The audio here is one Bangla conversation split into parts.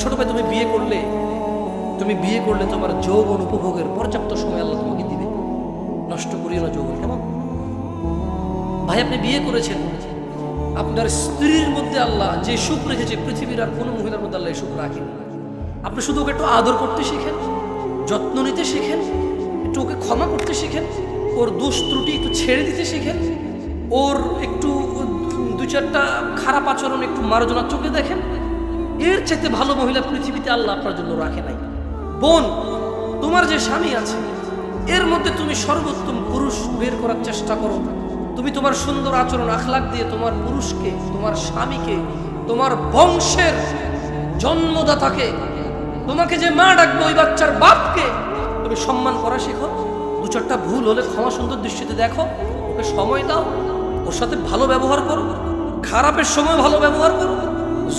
ছোট ভাই, তুমি বিয়ে করলে, তুমি বিয়ে করলে তোমার যৌবন উপভোগের পর্যাপ্ত সময় আল্লাহ তোমাকে দিবে। নষ্ট করিও না যৌবন, কেমন? ভাই, আপনি বিয়ে করেছেন। আপনার স্ত্রীর মধ্যে আল্লাহ যে সুখ রেখেছে, পৃথিবীর আর কোনো মহিলার মধ্যে আল্লাহ সুখ রাখেন আপনি শুধু ওকে একটু আদর করতে শিখেন, যত্ন নিতে শিখেন, একটু ওকে ক্ষমা করতে শিখেন, ওর দোষ ত্রুটি একটু ছেড়ে দিতে শিখেন, ওর একটু দু চারটা খারাপ আচরণ একটু মার্জনার চোখে দেখেন এর চাইতে ভালো মহিলা পৃথিবীতে আল্লাহ আপনার জন্য রাখে নাই। বোন, তোমার যে স্বামী আছে, এর মধ্যে তুমি সর্বোত্তম পুরুষ বের করার চেষ্টা করো। তুমি তোমার সুন্দর আচরণ আখলাক দিয়ে তোমার পুরুষকে, তোমার স্বামীকে, তোমার বংশের জন্মদাতাকে, তোমাকে যে মা ডাকবে ওই বাচ্চার বাপকে, তুমি সম্মান করা শেখো। দু চারটা ভুল হলে ক্ষমা সুন্দর দৃষ্টিতে দেখো। ওকে সময় দাও, ওর সাথে ভালো ব্যবহার করো। খারাপের সময় ভালো ব্যবহার করো।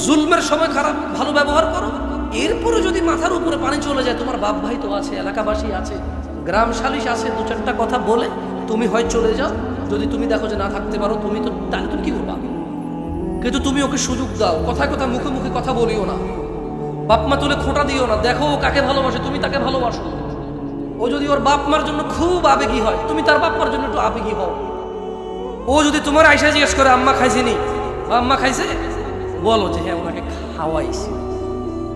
জুলমের সময় খারাপ, ভালো ব্যবহার করো। এরপরে যদি মাথার উপরে পানি চলে যায়, তোমার বাপ ভাই তো আছে, এলাকাবাসী আছে, গ্রাম সালিশ আছে, দু চারটা কথা বলে তুমি হয় চলে যাও। যদি তুমি দেখো যে না থাকতে পারো, তুমি তো, তাহলে তুমি কি করবা? কিন্তু তুমি ওকে সুযোগ দাও, কথায় কথা মুখে মুখে কথা বলিও না। বাপ মা তুলে খোঁটা দিও না, দেখো ও কাকে ভালোবাসে, তুমি তাকে ভালোবাসো। ও যদি ওর বাপ মার জন্য খুব আবেগী হয়, তুমি তার বাপ মার জন্য একটু আবেগী হও। ও যদি তোমার আয়সা জিজ্ঞেস করে, আম্মা খাইছেনি বা আম্মা খাইছে? বলো যে হ্যাঁ ওনাকে খাওয়াইছি।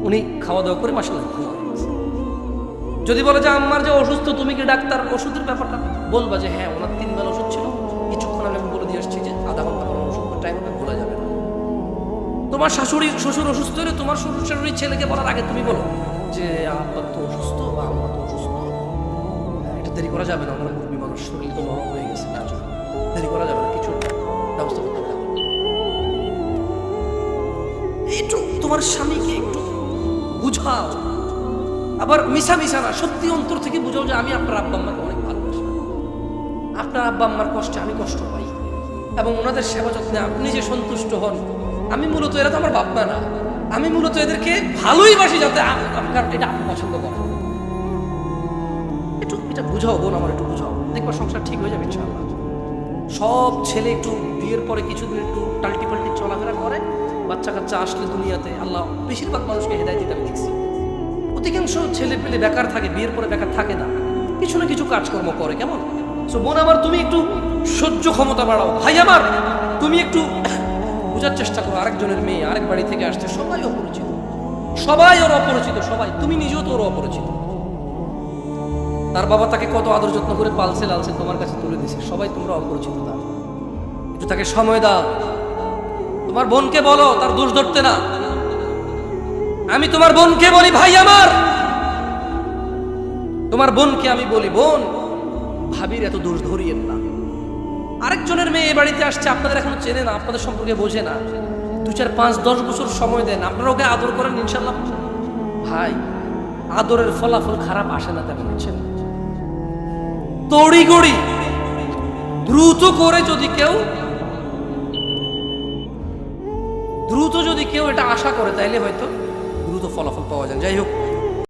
উনি খাওয়া দাওয়া করে মাসাল্লাহ যদি বলে যে আমার যে অসুস্থ, তুমি কি ডাক্তার? ওষুধের ব্যাপারটা বলবা যে হ্যাঁ ওনার তিন বেলা ওষুধ ছিল। কিছুক্ষণ আমি বলে দিয়ে আসছি যে, আধা ঘণ্টা পর ওষুধ টাইম হবে ভুলে যাবে তোমার শাশুড়ি, শ্বশুর অসুস্থ হলে তোমার শ্বশুর শাশুড়ি ছেলেকে বলার আগে তুমি বলো যে, আব্বা তো অসুস্থ, বা আম্মা তো অসুস্থ। এটা দেরি করা যাবে না আমার মুরগি মানুষ শরীর তো হয়ে গেছে না তোমার স্বামীকে একটু বুঝাও। আবার মিশা মিশা না, সত্যি অন্তর থেকে বুঝাও যে আমি আপনার আব্বা আম্মাকে অনেক ভালোবাসি। আপনার আব্বা আম্মার কষ্টে আমি কষ্ট পাই। এবং ওনাদের সেবা যত্নে আপনি যে সন্তুষ্ট হন, আমি মূলত এরা তো আমার বাপ্পা না। আমি মূলত এদেরকে ভালোই বাসি যাতে আপ- আপনার এটা আপনি পছন্দ করেন। একটু এটা বুঝাও বোন আমার, একটু বুঝাও। দেখবার সংসার ঠিক হয়ে যাবে ইনশাআল্লাহ। সব ছেলে একটু বিয়ের পরে কিছুদিন একটু টাল্টি পাল্টি চলাফেরা করে বাচ্চা কাচ্চা আসলে দুনিয়াতে আল্লাহ বেশিরভাগ মানুষকে হেদায় দিতে আমি দেখছি। অধিকাংশ ছেলে পেলে বেকার থাকে, বিয়ের পরে বেকার থাকে না। কিছু না কিছু কাজকর্ম করে, কেমন? সো বোন আমার, তুমি একটু সহ্য ক্ষমতা বাড়াও। ভাই আমার, তুমি একটু বোঝার চেষ্টা করো, আরেকজনের মেয়ে, আরেক বাড়ি থেকে আসছে, সবাই অপরিচিত। সবাই ওর অপরিচিত, সবাই। তুমি নিজেও তো ওর অপরিচিত। তার বাবা তাকে কত আদর যত্ন করে পালছে লালছে তোমার কাছে তুলে দিছে। সবাই তোমরা অপরিচিত তার। একটু তাকে সময় দাও। তোমার বোনকে বলো, তার দোষ ধরতে না। আমি তোমার বোনকে বলি, ভাই আমার! তোমার বোনকে আমি বলি, বোন, ভাবির এত দোষ ধরিয়েন না। আরেকজনের মেয়ে এ বাড়িতে আসছে, আপনাদের এখনও চেনে না, আপনাদের সম্পর্কে বোঝে না। দু চার পাঁচ দশ বছর সময় দেন, আপনারা ওকে আদর করেন, ইনশাল্লাহ। ভাই, আদরের ফলাফল খারাপ আসে না তেমন, বুঝছেন? তড়িগড়ি দ্রুত করে যদি কেউ দ্রুত যদি কেউ এটা আশা করে তাইলে হয়তো দ্রুত ফলাফল পাওয়া যায় যাই হোক